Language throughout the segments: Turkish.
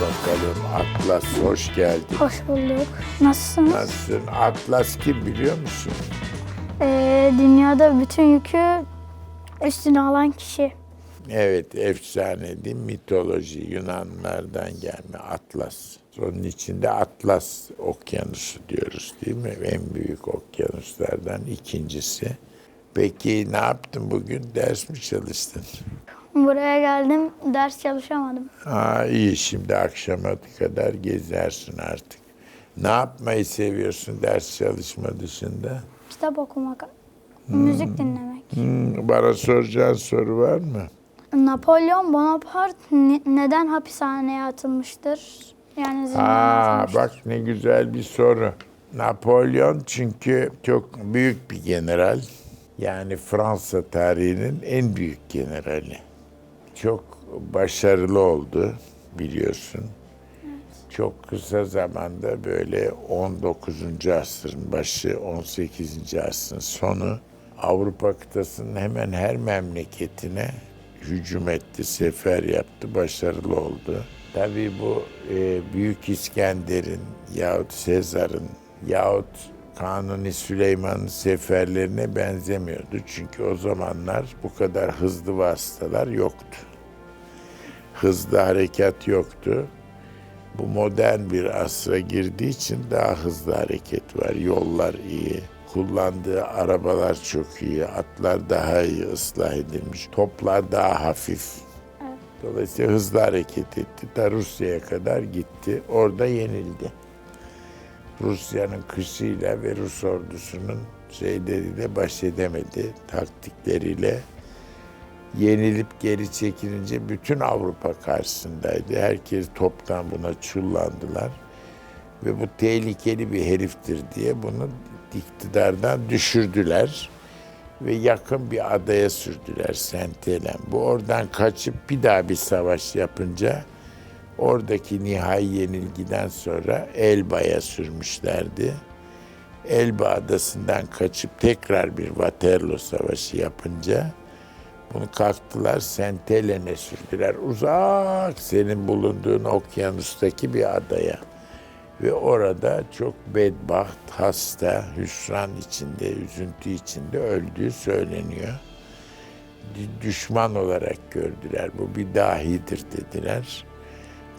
bakalım. Atlas hoş geldin. Hoş bulduk. Nasılsınız? Nasılsın? Atlas kim biliyor musun? Ee, dünyada bütün yükü üstüne alan kişi. Evet, efsane değil mi? Mitoloji Yunanlardan gelme Atlas. Onun içinde Atlas okyanusu diyoruz değil mi? En büyük okyanuslardan ikincisi. Peki ne yaptın bugün? Ders mi çalıştın? Buraya geldim, ders çalışamadım. Aa, iyi şimdi akşama kadar gezersin artık. Ne yapmayı seviyorsun ders çalışma dışında? Kitap okumak, müzik dinlemek. Hmm, bana soracağın soru var mı? Napolyon Bonaparte ne- neden hapishaneye atılmıştır? Yani zindana Aa, atılmıştır. bak ne güzel bir soru. Napolyon çünkü çok büyük bir general. Yani Fransa tarihinin en büyük generali. Çok başarılı oldu biliyorsun. Çok kısa zamanda böyle 19. asrın başı, 18. asrın sonu Avrupa kıtasının hemen her memleketine hücum etti, sefer yaptı, başarılı oldu. Tabii bu e, Büyük İskender'in yahut Sezar'ın yahut Kanuni Süleyman'ın seferlerine benzemiyordu. Çünkü o zamanlar bu kadar hızlı vasıtalar yoktu. Hızlı harekat yoktu. Bu modern bir asra girdiği için daha hızlı hareket var. Yollar iyi. Kullandığı arabalar çok iyi. Atlar daha iyi ıslah edilmiş. Toplar daha hafif. Dolayısıyla hızlı hareket etti. Ta Rusya'ya kadar gitti. Orada yenildi. Rusya'nın kışıyla ve Rus ordusunun şeyleriyle baş edemedi. Taktikleriyle yenilip geri çekilince bütün Avrupa karşısındaydı. Herkes toptan buna çullandılar. Ve bu tehlikeli bir heriftir diye bunu iktidardan düşürdüler. Ve yakın bir adaya sürdüler Sentelen. Bu oradan kaçıp bir daha bir savaş yapınca oradaki nihai yenilgiden sonra Elba'ya sürmüşlerdi. Elba adasından kaçıp tekrar bir Waterloo Savaşı yapınca bunu kalktılar Sentelen'e sürdüler. Uzak senin bulunduğun okyanustaki bir adaya. Ve orada çok bedbaht, hasta, hüsran içinde, üzüntü içinde öldüğü söyleniyor. Düşman olarak gördüler. Bu bir dahidir dediler.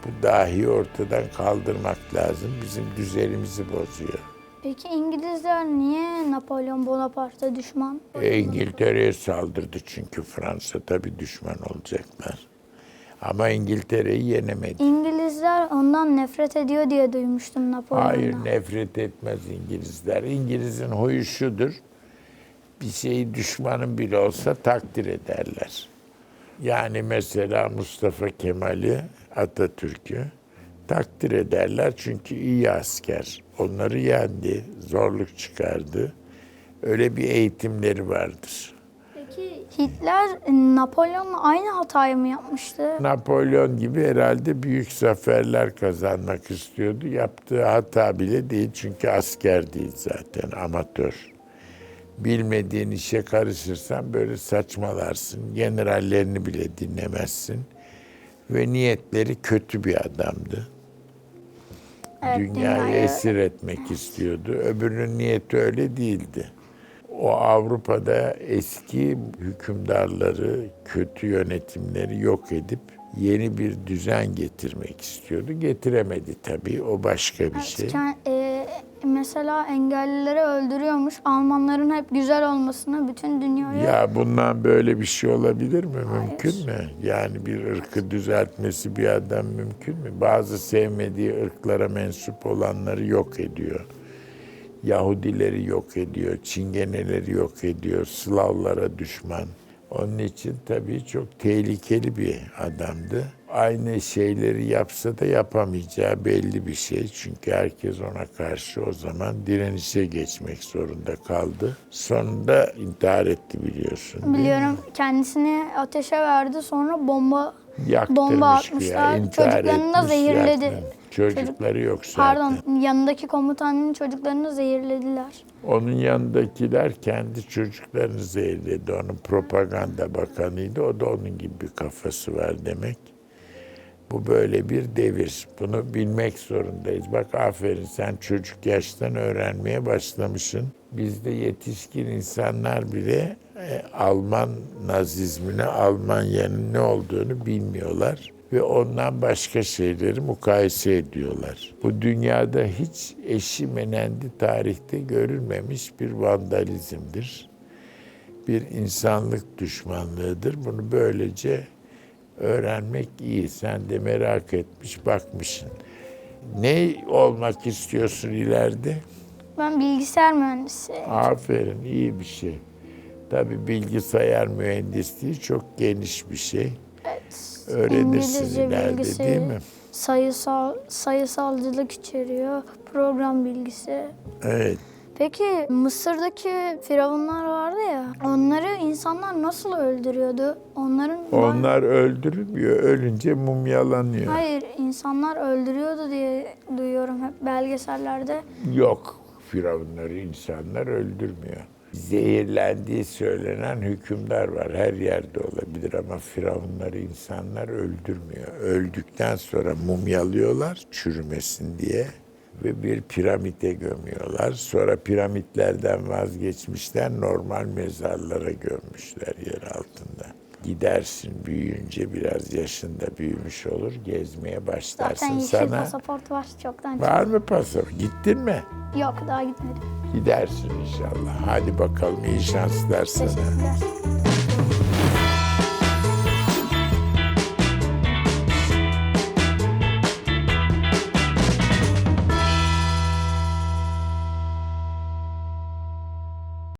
Bu dahi ortadan kaldırmak lazım. Bizim düzenimizi bozuyor. Peki İngilizler niye Napolyon Bonaparte'a düşman? E, İngiltere'ye saldırdı çünkü Fransa tabii düşman olacaklar. Ama İngiltere'yi yenemedi. İngilizler ondan nefret ediyor diye duymuştum Napolyon'dan. Hayır nefret etmez İngilizler. İngiliz'in huyu şudur. Bir şeyi düşmanın bile olsa takdir ederler. Yani mesela Mustafa Kemal'i, Atatürk'ü takdir ederler çünkü iyi asker. Onları yendi, zorluk çıkardı. Öyle bir eğitimleri vardır. Peki Hitler Napolyon'la aynı hatayı mı yapmıştı? Napolyon gibi herhalde büyük zaferler kazanmak istiyordu. Yaptığı hata bile değil çünkü asker değil zaten amatör. Bilmediğin işe karışırsan böyle saçmalarsın. Generallerini bile dinlemezsin. Ve niyetleri kötü bir adamdı. Evet, Dünyayı dünyayı- esir etmek istiyordu. Öbürünün niyeti öyle değildi. O Avrupa'da eski hükümdarları, kötü yönetimleri yok edip yeni bir düzen getirmek istiyordu. Getiremedi tabii. O başka bir şey. Ken- e, mesela engellileri öldürüyormuş. Almanların hep güzel olmasını bütün dünyaya... Ya bundan böyle bir şey olabilir mi? Mümkün mü? Yani bir ırkı düzeltmesi bir adam mümkün mü? Bazı sevmediği ırklara mensup olanları yok ediyor. Yahudileri yok ediyor, Çingeneleri yok ediyor, Slavlara düşman. Onun için tabii çok tehlikeli bir adamdı. Aynı şeyleri yapsa da yapamayacağı belli bir şey. Çünkü herkes ona karşı o zaman direnişe geçmek zorunda kaldı. Sonunda intihar etti biliyorsun. Biliyorum kendisini ateşe verdi sonra bomba Yaktırmış bomba ya, atmışlar. intihar Çocuklarını da zehirledi. yakmış. Çocukları yok zaten. Pardon yanındaki komutanın çocuklarını zehirlediler. Onun yanındakiler kendi çocuklarını zehirledi. Onun propaganda bakanıydı. O da onun gibi bir kafası var demek. Bu böyle bir devir. Bunu bilmek zorundayız. Bak aferin sen çocuk yaştan öğrenmeye başlamışsın. Bizde yetişkin insanlar bile e, Alman nazizmine, Almanya'nın ne olduğunu bilmiyorlar ve ondan başka şeyleri mukayese ediyorlar. Bu dünyada hiç eşi menendi tarihte görülmemiş bir vandalizmdir. Bir insanlık düşmanlığıdır. Bunu böylece öğrenmek iyi. Sen de merak etmiş, bakmışsın. Ne olmak istiyorsun ileride? Ben bilgisayar mühendisi. Aferin, iyi bir şey. Tabii bilgisayar mühendisliği çok geniş bir şey. Öğrenirsin İngilizce ileride değil mi? Sayısal, sayısalcılık içeriyor. Program bilgisi. Evet. Peki Mısır'daki firavunlar vardı ya, onları insanlar nasıl öldürüyordu? Onların Onlar öldürülmüyor, ölünce mumyalanıyor. Hayır, insanlar öldürüyordu diye duyuyorum hep belgesellerde. Yok, firavunları insanlar öldürmüyor. Zehirlendiği söylenen hükümdar var. Her yerde olabilir ama firavunları insanlar öldürmüyor. Öldükten sonra mumyalıyorlar çürümesin diye ve bir piramide gömüyorlar. Sonra piramitlerden vazgeçmişler, normal mezarlara gömmüşler yer altında. Gidersin büyüyünce biraz yaşında büyümüş olur, gezmeye başlarsın. Zaten yeşil Sana pasaport var çoktan. var mı pasaport? Gittin mi? Yok daha gitmedim. Gidersin inşallah. Hadi bakalım iyi şanslar sana. Teşekkürler.